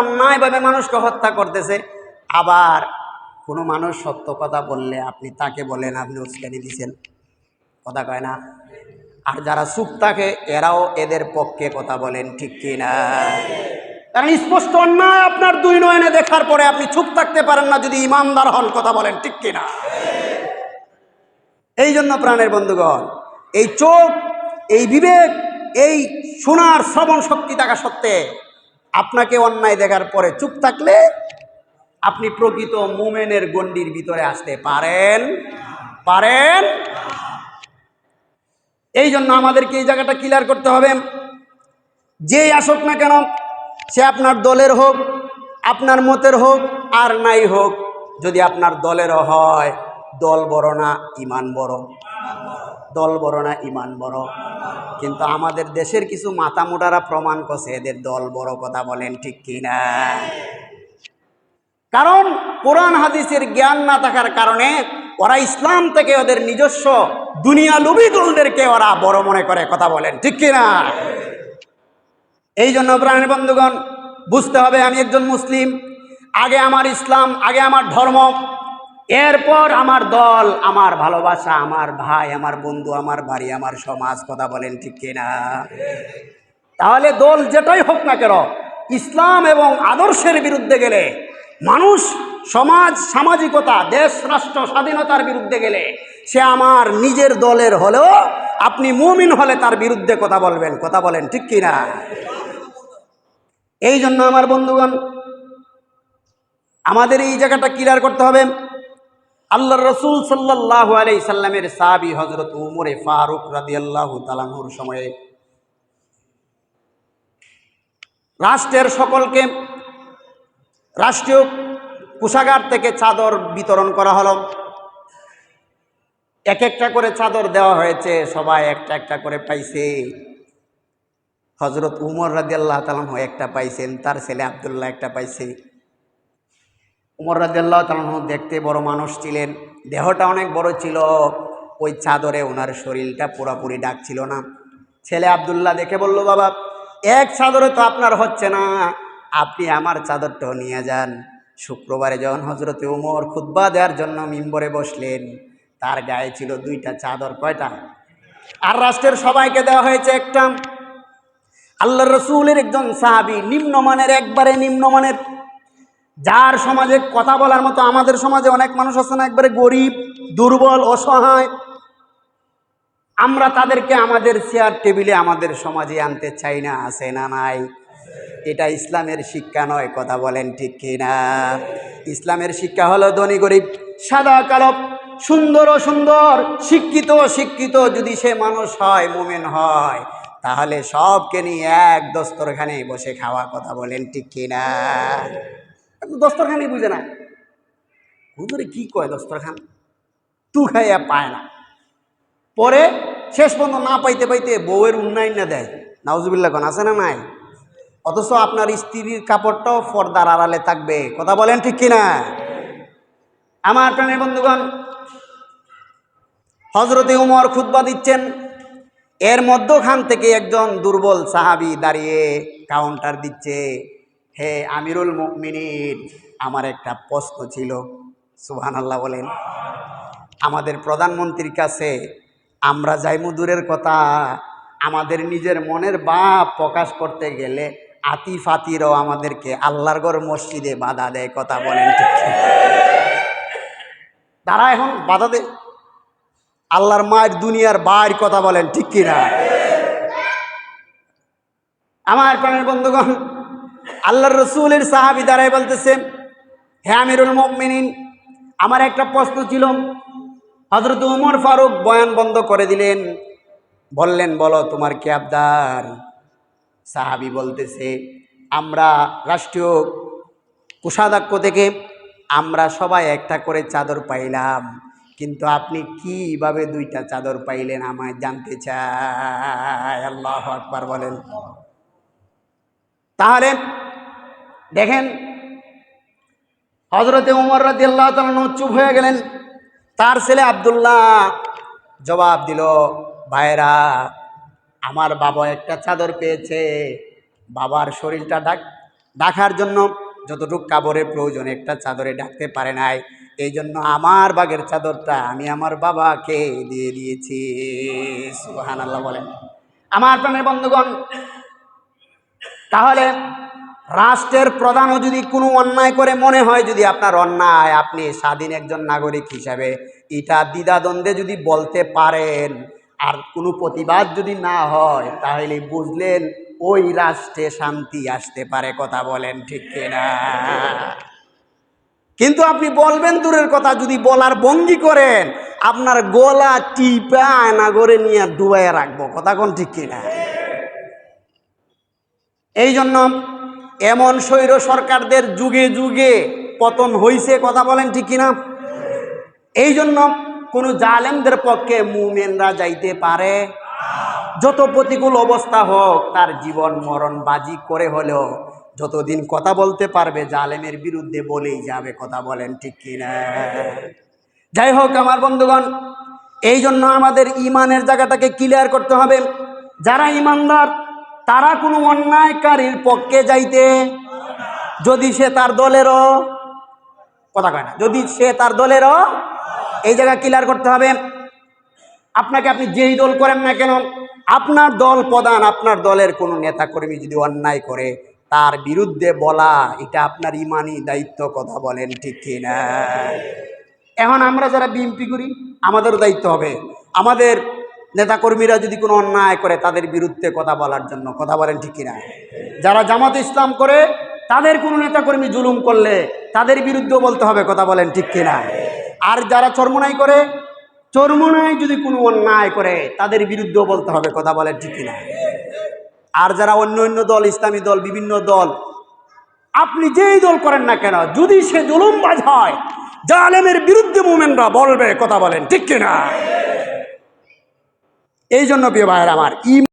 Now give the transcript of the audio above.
অন্যায়ভাবে মানুষকে হত্যা করতেছে। আবার কোনো মানুষ সত্য কথা বললে আপনি তাকে বলেন, আপনি উস্কানি দিচ্ছেন কথা কয় না। আর যারা চুপ থাকে, এরাও এদের পক্ষে কথা বলেন, ঠিক কি না? কারণ স্পষ্ট অন্যায় আপনার দুই নয়নে দেখার পরে আপনি চুপ থাকতে পারেন না যদি ইমানদার হন, কথা বলেন, ঠিক কি না? এই জন্য প্রাণের বন্ধুগণ, এই চোখ, এই বিবেক, এই শোনার শ্রবণ শক্তি থাকা সত্ত্বে আপনাকে অন্যায় দেখার পরে চুপ থাকলে আপনি প্রকৃত মুমেনের গণ্ডির ভিতরে আসতে পারেন। পারেন। এই জন্য আমাদেরকে এই জায়গাটা ক্লিয়ার করতে হবে। যেই আসুক না কেন, সে আপনার দলের হোক, আপনার মতের হোক, আর নাই হোক, যদি আপনার দলেরও হয়, দল বড় না, ইমান বড়। দল বড় না ইমান বড়? কিন্তু আমাদের দেশের কিছু মাতামোটারা প্রমাণ করছে, এদের দল বড় কথা বলেন ঠিক কিনা? কারণ কোরআন হাদিসের জ্ঞান না থাকার কারণে ওরা ইসলাম থেকে ওদের নিজস্ব দুনিয়া লুবি দলদেরকে ওরা বড় মনে করে কথা বলেন ঠিক কিনা? এই জন্য প্রাণের বন্ধুগণ, বুঝতে হবে আমি একজন মুসলিম। আগে আমার ইসলাম, আগে আমার ধর্ম এরপর আমার দল, আমার ভালোবাসা, আমার ভাই, আমার বন্ধু, আমার বাড়ি, আমার সমাজ, কথা বলেন ঠিক কিনা? তাহলে দল যেটাই হোক না কেন, ইসলাম এবং আদর্শের বিরুদ্ধে গেলে, মানুষ, সমাজ, সামাজিকতা, দেশ, রাষ্ট্র, স্বাধীনতার বিরুদ্ধে গেলে, সে আমার নিজের দলের হলেও আপনি মুমিন হলে তার বিরুদ্ধে কথা বলবেন, কথা বলেন ঠিক কিনা? এই জন্য আমার বন্ধুগণ, আমাদের এই জায়গাটা ক্লিয়ার করতে হবে। আল্লাহ রসুল সাল্লাহ আলাই সাল্লামের সাবি হজরত উমরে ফারুক রাদি আল্লাহ তালাহুর সময়ে রাষ্ট্রের সকলকে রাষ্ট্রীয় কোষাগার থেকে চাদর বিতরণ করা হলো। এক একটা করে চাদর দেওয়া হয়েছে, সবাই একটা একটা করে পাইছে। হজরত উমর রাজি আল্লাহ তালাহ একটা পাইছেন, তার ছেলে আবদুল্লাহ একটা পাইছে। উমর রাজি আল্লাহ দেখতে বড় মানুষ ছিলেন। দেহটা অনেক বড় ছিল, ওই চাদরে ওনার শরীরটা পুরোপুরি ডাক ছিল না। ছেলে আবদুল্লাহ দেখে বলল, বাবা, এক চাদরে তো আপনার হচ্ছে না। আপনি আমার চাদরটাও নিয়ে যান। শুক্রবারে যখন হজরতে উমর খুদ্া দেওয়ার জন্য মিম্বরে বসলেন, তার গায়ে ছিল দুইটা চাদর, কয়টা? আর রাষ্ট্রের সবাইকে দেওয়া হয়েছে একটা। আল্লাহ রসুলের একজন সাহাবি নিম্নমানের, একবারে নিম্নমানের যার সমাজে কথা বলার মতো আমাদের সমাজে অনেক মানুষ আছে না, একবারে গরিব, দুর্বল, অসহায়। আমরা তাদেরকে আমাদের চেয়ার টেবিলে আমাদের সমাজে আনতে চাই না, আছে না নাই? এটা ইসলামের শিক্ষা নয়, কথা বলেন ঠিক কিনা? ইসলামের শিক্ষা হলো ধনী গরিব, সাদা, কালো, সুন্দর ও সুন্দর শিক্ষিত শিক্ষিত যদি সে মানুষ হয়, মোমেন হয়, তাহলে সবকে নিয়ে এক দস্তরখানে বসে খাওয়া, কথা বলেন ঠিক কিনা? দস্তরখানি বুঝে না হুজুরে কি কয় দস্তরখান? তু খাইয়া পায় না। পরে শেষ পর্যন্ত না পাইতে পাইতে বউয়ের উন্নয়ন না দেয়। নাউজুবিল্লা কোন আছে না নাই? অথচ আপনার স্ত্রীর কাপড়টাও ফর্দার আড়ালে থাকবে। কথা বলেন ঠিক কিনা? আমার প্রাণের বন্ধুগণ হজরতে উমর খুদ্া দিচ্ছেন। এর মধ্যখান থেকে একজন দুর্বল সাহাবি দাঁড়িয়ে কাউন্টার দিচ্ছে। হে আমিরুল মিনির আমার একটা প্রশ্ন ছিল। সুহান আল্লাহ বলেন, আমাদের প্রধানমন্ত্রীর কাছে আমরা যাইমু দূরের কথা, আমাদের নিজের মনের ভাব প্রকাশ করতে গেলে আতি ফাতিরও আমাদেরকে আল্লাহর গড় মসজিদে বাধা দেয় কথা বলেন ঠিক তারা এখন বাধা দেয়। আল্লাহর মায়ের দুনিয়ার বাইর কথা বলেন ঠিক কিনা? আমার প্রাণের বন্ধুগণ আল্লাহর রসুলের সাহাবি দ্বারাই বলতেছে, হে আমিরুল মিনিন আমার একটা প্রশ্ন ছিল। হজরত উমর ফারুক বয়ান বন্ধ করে দিলেন। বললেন, বলো, তোমার কি আবদার? সাহাবি বলতেছে, আমরা রাষ্ট্রীয় কোষাধ্যক্ষ থেকে আমরা সবাই একটা করে চাদর পাইলাম। কিন্তু আপনি কীভাবে দুইটা চাদর পাইলেন আমায় জানতে চাই। আল্লাহ আকবার বলেন। তাহলে দেখেন হজরতে উমর রাজি আল্লাহ চুপ হয়ে গেলেন। তার ছেলে আবদুল্লাহ জবাব দিল ভাইরা আমার বাবা একটা চাদর পেয়েছে। বাবার শরীরটা ডাক ডাকার জন্য যতটুক কাপড়ের প্রয়োজন, একটা চাদরে ডাকতে পারে নাই। এই জন্য আমার বাগের চাদরটা আমি আমার বাবাকে দিয়ে দিয়েছি। সুহান আল্লাহ বলেন। আমার প্রাণের বন্ধুগণ, তাহলে রাষ্ট্রের প্রধানও যদি কোনো অন্যায় করে মনে হয়, যদি আপনার অন্যায়, আপনি স্বাধীন একজন নাগরিক হিসাবে এটা দ্বিধাদ্বন্দ্বে যদি বলতে পারেন আর কোনো প্রতিবাদ যদি না হয়, তাহলে বুঝলেন ওই রাষ্ট্রে শান্তি আসতে পারে কথা বলেন ঠিক কিনা। কিন্তু আপনি বলবেন দূরের কথা, যদি বলার ভঙ্গি করেন, আপনার গলা টিপা আয়না করে নিয়ে ডুবাইয়া রাখব, কথা কোন ঠিক কিনা? এই জন্য এমন স্বৈর সরকারদের যুগে যুগে পতন হইছে, কথা বলেন ঠিক কিনা? এই জন্য কোনো জালেমদের পক্ষে মুমেনরা যাইতে পারে। যত প্রতিকূল অবস্থা হোক, তার জীবন মরণ বাজি করে হলেও যতদিন কথা বলতে পারবে, জালেমের বিরুদ্ধে বলেই যাবে, কথা বলেন ঠিক কিনা? যাই হোক, আমার বন্ধুগণ এই জন্য আমাদের ইমানের জায়গাটাকে ক্লিয়ার করতে হবে। যারা ইমানদার তারা কোনো অন্যায়কারীর পক্ষে যাইতে, যদি সে তার দলেরও, কথা কয় না, যদি সে তার দলেরও, এই জায়গা ক্লিয়ার করতে হবে। আপনাকে আপনি যেই দল করেন না কেন, আপনার দল প্রধান, আপনার দলের কোনো নেতাকর্মী যদি অন্যায় করে, তার বিরুদ্ধে বলা, এটা আপনার ইমানি দায়িত্ব, কথা বলেন ঠিক কিনা। এখন আমরা যারা বিএমপি করি, আমাদেরও দায়িত্ব হবে। আমাদের নেতাকর্মীরা যদি কোনো অন্যায় করে, তাদের বিরুদ্ধে কথা বলার জন্য, কথা বলেন ঠিক কিনা? যারা জামাত ইসলাম করে, তাদের কোনো নেতাকর্মী জুলুম করলে তাদের বিরুদ্ধেও বলতে হবে, কথা বলেন ঠিক কিনা? আর যারা চর্মনাই করে, চর্মনাই যদি কোনো অন্যায় করে, তাদের বিরুদ্ধেও বলতে হবে, কথা বলেন ঠিক কিনা? আর যারা অন্য অন্য দল, ইসলামী দল, বিভিন্ন দল, আপনি যেই দল করেন না কেন, যদি সে জুলুম জুলুমবাজ হয়, জালেমের বিরুদ্ধে মুমেনরা বলবে, কথা বলেন ঠিক কিনা? এই জন্য প্রিয় ভাইয়ের আমার ইম